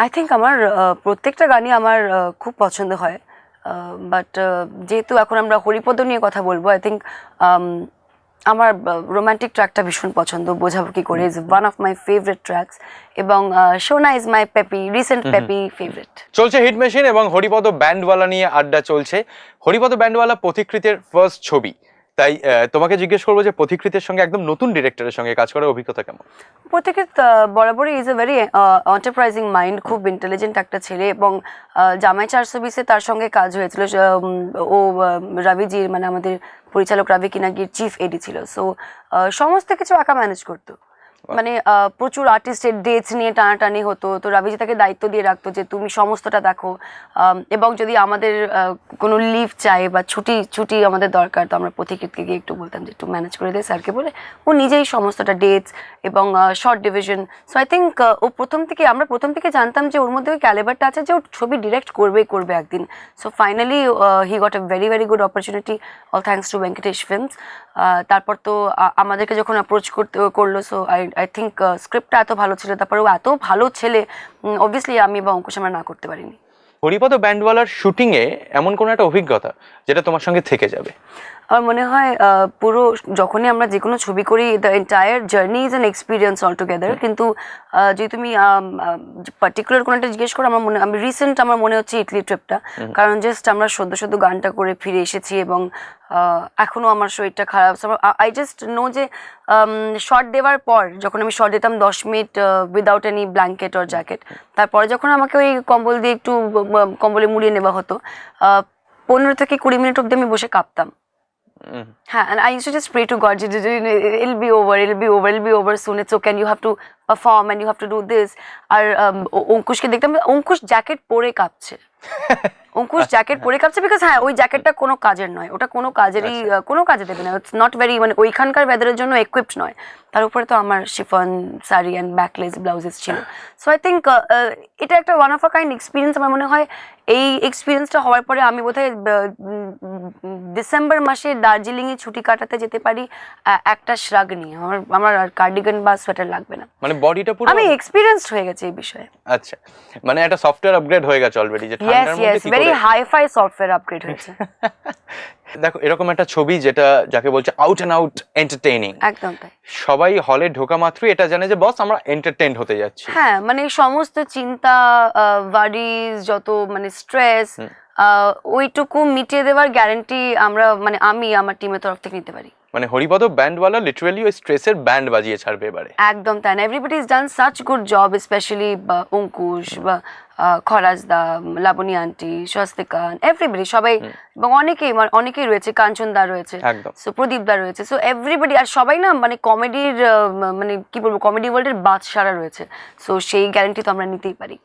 I think আমার প্রত্যেকটা গানই আমার খুব পছন্দ হয়। বাট যেহেতু এখন আমরা হরিপদ নিয়ে কথা বলব আই থিঙ্ক আমার রোমান্টিক ট্র্যাকটা ভীষণ পছন্দ। বোঝাবো কি করে? Is one of my favourite tracks এবং Sona is my peppy recent peppy favourite চলছে হিট মেশিন এবং হরিপদ ব্যান্ডওয়ালা নিয়ে আড্ডা চলছে। হরিপদ ব্যান্ডওয়ালা পথিকৃতের ফার্স্ট ছবি। তাই তোমাকে জিজ্ঞেস করব যে পথিকৃতের সঙ্গে একদম নতুন ডিরেক্টরের সঙ্গে কাজ করার অভিজ্ঞতা কেমন? প্রত্যেকের বরাবরই is a very enterprising mind খুব ইন্টেলিজেন্ট একটা ছেলে এবং জামাই চারশো বিশে তার সঙ্গে কাজ হয়েছিল ও রবিজির মানে আমাদের পরিচালক রবি কিনাগির চিফ এডি ছিল। সো সমস্ত কিছু একা ম্যানেজ করতো। মানে প্রচুর আর্টিস্টের ডেটস নিয়ে টানাটানি হতো। তো রবিজি তাকে দায়িত্ব দিয়ে রাখতো যে, তুমি সমস্তটা দেখো। এবং যদি আমাদের কোনো লিভ চাই বা ছুটি ছুটি আমাদের দরকার, তো আমরা পথিকৃতকে গিয়ে একটু বলতাম যে, একটু ম্যানেজ করে দে স্যারকে। বলে ও নিজেই সমস্তটা ডেটস এবং short division so I think ও প্রথম থেকে, আমরা প্রথম থেকে জানতাম যে, ওর মধ্যে ওই ক্যালেবারটা আছে যে ও ছবি ডিরেক্ট করবেই করবে একদিন। So finally he got a very very good opportunity all thanks to Venkatesh Films তারপর তো আমাদেরকে যখন অ্যাপ্রোচ করতে, করল সো আই আই থিঙ্ক স্ক্রিপ্টটা এত ভালো ছিল তারপরে ও এত ভালো ছেলে অবভিয়াসলি আমি বা অঙ্কুশ আমরা না করতে পারিনি। হরিপদ ব্যান্ডওয়ালার শুটিংয়ে এমন কোনো একটা অভিজ্ঞতা, যেটা তোমার সঙ্গে থেকে যাবে? আমার মনে হয় পুরো যখনই আমরা যে কোনো ছবি করি the entire journey is an experience all together কিন্তু যদি তুমি পার্টিকুলার কোনো একটা জিজ্ঞেস করো আমার মনে আমি রিসেন্ট আমার মনে হচ্ছে ইটলি ট্রিপটা কারণ জাস্ট আমরা সদ্য সদ্য গানটা করে ফিরে এসেছি এবং আহ, এখনও আমার শরীরটা খারাপ। আই জাস্ট নো যে শর্ট দেওয়ার পর যখন আমি শর্ট দিতাম দশ minute without any blanket or jacket তারপরে যখন আমাকে ওই কম্বল দিয়ে একটু কম্বলে মুড়িয়ে নেওয়া হতো পনেরো থেকে কুড়ি মিনিট অব্দি আমি বসে কাঁপতাম। Yeah, and I used to just pray to God, "J- j- j- it'll be over, it'll be over, it'll be over soon. It's okay, and you have to perform and you have to do this. R um, অঙ্কুশকে দেখতাম Ankush jacket পরে কাঁপছে। Ankush jacket পরে কাঁপছে because হ্যাঁ ওই জ্যাকেটটা কোনো কাজের নয়। ওটা কোনো কাজেরই কোনো কাজে দেবে না। ইটস নট ভেরি মানে ওইখানকার ওয়েদারের জন্য equipped নয়। তার উপরে তো আমার chiffon sari and backless blouses ছিল। সো আই থিঙ্ক এটা একটা one of a kind experience আমার মনে হয় এই এক্সপিরিয়েন্সটা হওয়ার পরে আমি বোধহয় ডিসেম্বর মাসে দার্জিলিংয়ে ছুটি কাটাতে যেতে পারি একটা শ্রাগ নিয়ে। আমার আমার আর কার্ডিগান বা সোয়েটার লাগবে না। মানে বডিটা পুরো আমি এক্সপিরিয়েন্সড হয়ে গেছে এই বিষয়ে। আচ্ছা। মানে একটা সফটওয়্যার আপগ্রেড হয়ে গেছে অলরেডি যে ঠান্ডার মধ্যে কি very hi fi software upgrade হয়েছে। দেখো এরকম একটা ছবি যেটা যাকে বলছে আউট অ্যান্ড আউট এন্টারটেইনিং একদম তাই। সবাই হলে ঢোকা মাত্রই এটা জানে যে বস আমরা এন্টারটেইন হতে যাচ্ছি। হ্যাঁ মানে সমস্ত চিন্তা ওয়ারিজ যত মানে স্ট্রেস ওইটুকু মিটিয়ে দেওয়ার গ্যারান্টি আমরা মানে আমি আমার টিমের তরফ থেকে নিতে পারি। মানে হরিপদ ব্যান্ডওয়ালা লিটারালি ওই স্ট্রেসের ব্যান্ড বাজিয়ে ছাড়বে এবারে। একদম তাই না? Everybody is done such good job specially Ankush বা খরাজদা লাবণী আন্টি স্বস্তিকান এভরিবডি সবাই এবং অনেকেই মানে অনেকেই রয়েছে কাঞ্চন দা রয়েছে একদম। সো প্রদীপ দা রয়েছে সো এভরিবডি আর সবাই না মানে কমেডির মানে কি বলব কমেডি ওয়ার্ল্ডের বাদশারা রয়েছে সো সেই গ্যারান্টি তো আমরা নিতেই পারি।